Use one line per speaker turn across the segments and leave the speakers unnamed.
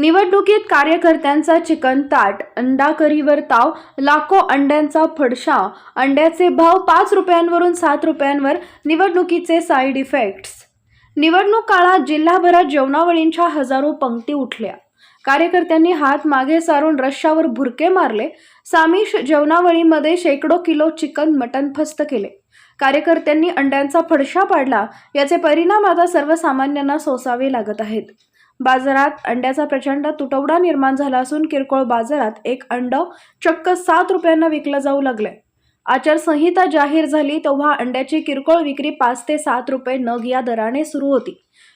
निवडणुकीत कार्यकर्त्यांचा चिकन ताट अंडा करीवर ताव लाखो अंड्यांचा फडशा अंड्याचे भाव पाच रुपयांवरून सात रुपयांवर निवडणुकीचे साईड इफेक्ट्स. निवडणूक काळात जिल्हाभरात जेवणावळींच्या हजारो पंक्ती उठल्या. कार्यकर्त्यांनी हात मागे सारून रश्श्यावर भुरके मारले. सामिश जेवणावळीमध्ये शेकडो किलो चिकन मटण फस्त केले. कार्यकर्त्यांनी अंड्यांचा फडशा पाडला. याचे परिणाम आता सर्वसामान्यांना सोसावे लागत आहेत. बाजारात अंड्याचा प्रचंड तुटवडा निर्माण झाला असून किरकोळ बाजारात एक अंड चक्क सात रुपयांना विकलं जाऊ लागलंय. आचारसंहिता जाहीर झाली तेव्हा अंड्याची किरकोळ विक्री पाच ते सात रुपये नग या दराने सुरू होती.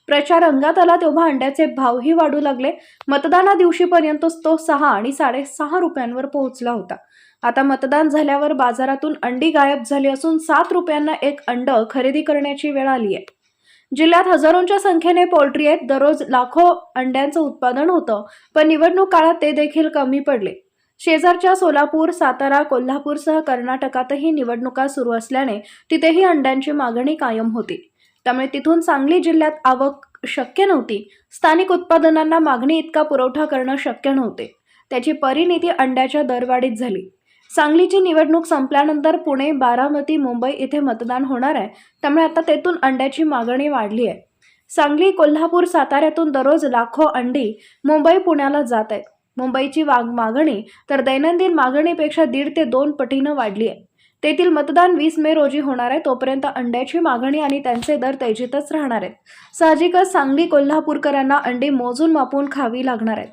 प्रचार अंगात आला तेव्हा अंड्याचे भावही वाढू लागले. मतदाना दिवशीपर्यंत तो सहा आणि साडेसहा रुपयांवर पोहोचला होता. आता मतदान झाल्यावर बाजारातून अंडी गायब झाली असून सात रुपयांना एक अंड खरेदी करण्याची वेळ आली आहे जिल्ह्यात हजारोंच्या संख्येने पोल्ट्री आहेत. दररोज लाखो अंड्यांचं उत्पादन होतं पण निवडणूक काळात ते देखील कमी पडले. शेजारच्या सोलापूर सातारा कोल्हापूरसह कर्नाटकातही निवडणुका सुरू असल्याने तिथेही अंड्यांची मागणी कायम होती. त्यामुळे तिथून सांगली जिल्ह्यात आवक शक्य नव्हती. स्थानिक उत्पादनांना मागणी इतका पुरवठा करणं शक्य नव्हते. त्याची परिणिती अंड्याच्या दरवाढीत झाली. सांगलीची निवडणूक संपल्यानंतर पुणे बारामती मुंबई इथे मतदान होणार आहे. त्यामुळे आता तेथून अंड्याची मागणी वाढली आहे. सांगली कोल्हापूर साताऱ्यातून दररोज लाखो अंडी मुंबई पुण्याला जात आहेत. मुंबईची वाग मागणी तर दैनंदिन मागणीपेक्षा दीड ते दोन पटीनं वाढली आहे. तेथील मतदान वीस मे रोजी होणार आहे. तोपर्यंत अंड्याची मागणी आणि त्यांचे दर तेजीतच राहणार आहेत. साहजिकच सांगली कोल्हापूरकरांना अंडी मोजून मापून खावी लागणार आहेत.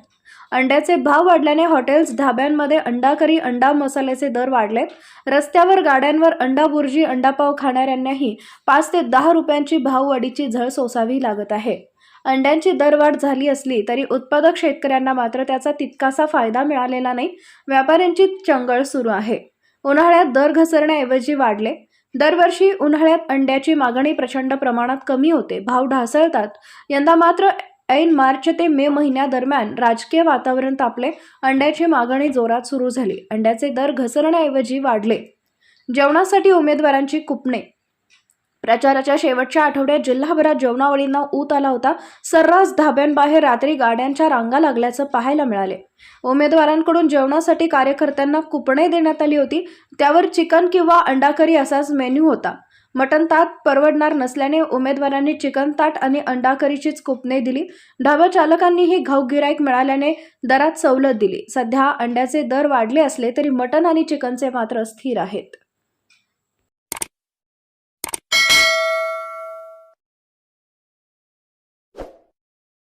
अंड्याचे भाव वाढल्याने हॉटेल्स ढाब्यांमध्ये अंडा करी अंडा मसाल्याचे दर वाढलेत. रस्त्यावर गाड्यांवर अंडा बुर्जी अंडापाव खाणाऱ्यांनाही पाच ते दहा रुपयांची भाववाढीची झळ सोसावी लागत आहे. अंड्यांची दरवाढ झाली असली तरी उत्पादक शेतकऱ्यांना मात्र त्याचा तितकासा फायदा मिळालेला नाही. व्यापाऱ्यांची चंगळ सुरू आहे. उन्हाळ्यात दर घसरण्याऐवजी वाढले. दरवर्षी उन्हाळ्यात अंड्याची मागणी प्रचंड प्रमाणात कमी होते. भाव ढासळतात. यंदा मात्र ऐन मार्च ते मे महिन्यादरम्यान राजकीय वातावरण तापले अंड्याची मागणी जोरात सुरू झाली. अंड्याचे दर घसरण्याऐवजी वाढले. जेवणासाठी उमेदवारांची कुपणे. प्रचाराच्या शेवटच्या आठवड्यात जिल्हाभरात जेवणावळींना ऊत आला होता. सर्रास धाब्यांबाहेर रात्री गाड्यांच्या रांगा लागल्याचं पाहायला मिळाले. उमेदवारांकडून जेवणासाठी कार्यकर्त्यांना कुपणे देण्यात आली होती? त्यावर चिकन किंवा अंडाकरी असाच मेन्यू होता. मटन ताट परवडणार नसल्याने उमेदवारांनी चिकन ताट आणि अंडाकरीचीच कुपने दिली. ढाबा चालकांनीही घाऊक गिराईक मिळाल्याने दरात सवलत दिली. सध्या अंड्याचे दर वाढले असले तरी मटन आणि चिकनचे मात्र स्थिर आहेत.